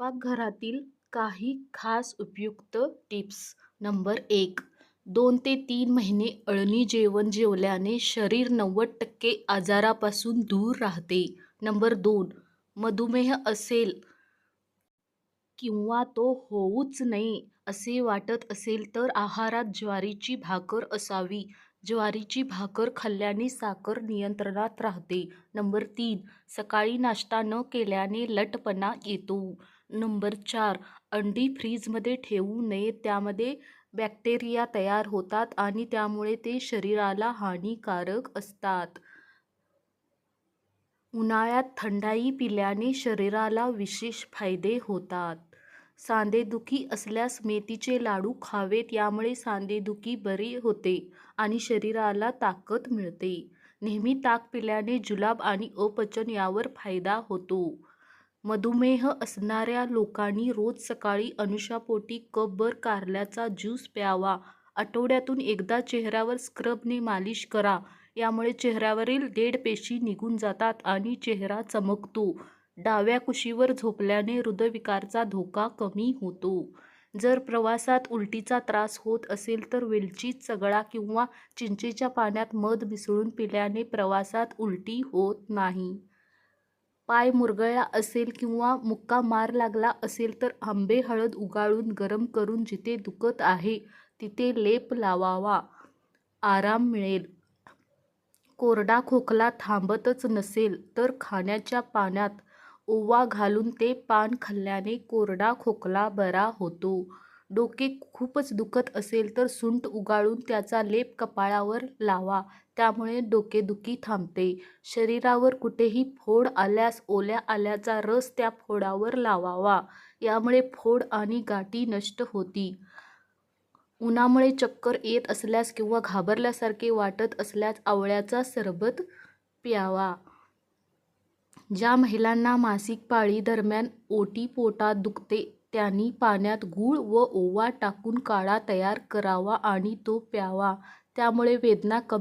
स्वयंपाकघरातील काही खास उपयुक्त टिप्स. नंबर एक दोन ते तीन महिने अळणी जेवण जेवल्याने शरीर नव्वद टक्के आजारापासून दूर राहते. नंबर दोन मधुमेह असेल किंवा तो होऊच नये असे वाटत असेल तर आहारात ज्वारीची भाकर असावी. ज्वारीची भाकर खाल्ल्याने साखर नियंत्रणात राहते. नंबर तीन सकाळी नाश्ता न केल्याने लटपणा येतो. नंबर चार. अंडी फ्रीजमध्ये ठेवू नये त्यामध्ये बॅक्टेरिया तयार होतात आणि त्यामुळे ते शरीराला हानिकारक असतात. उन्हाळ्यात थंडाई पिल्याने शरीराला विशेष फायदे होतात. सांधेदुखी असल्यास मेथीचे लाडू खावेत यामुळे सांधेदुखी बरी होते आणि शरीराला ताकद मिळते. नेहमी ताक पिल्याने जुलाब आणि अपचन यावर फायदा होतो. मधुमेह असणाऱ्या लोकांनी रोज सकाळी अनुशापोटी कपभर कारल्याचा ज्यूस प्यावा. आठवड्यातून एकदा चेहऱ्यावर स्क्रबने मालिश करा. यामुळे चेहऱ्यावरील डेड पेशी निघून जातात आणि चेहरा चमकतो. डाव्या कुशीवर झोपल्याने हृदयविकारचा धोका कमी होतो. जर प्रवासात उलटीचा त्रास होत असेल तर वेलची चगळा किंवा चिंचेच्या पाण्यात मध मिसळून पिल्याने प्रवासात उलटी होत नाही. पाय मुरगळला असेल किंवा मुक्का मार लागला असेल तर आंबे हळद उगाळून गरम करून जिथे दुखत आहे तिथे लेप लावावा. आराम मिळेल. कोरडा खोकला थांबतच नसेल तर खाण्याच्या पाण्यात ओवा घालून ते पान खाल्ल्याने कोरडा खोकला बरा होतो. डोके खूपच दुखत असेल तर सुंट उगाळून त्याचा लेप कपाळावर लावा. त्यामुळे डोकेदुखी थांबते. शरीरावर कुठेही फोड आल्यास ओल्या आल्याचा रस त्या फोडावर लावावा. यामुळे फोड आणि गाठी नष्ट होती. उन्हामुळे चक्कर येत असल्यास किंवा घाबरल्यासारखे वाटत असल्यास आवळ्याचा सरबत प्यावा. ज्या महिलांना मासिक पाळी दरम्यान ओटी पोटात दुखते त्यांनी पाण्यात गूळ व ओवा टाकून काढा तयार करावा आणि तो प्यावा. त्यामुळे वेदना कमी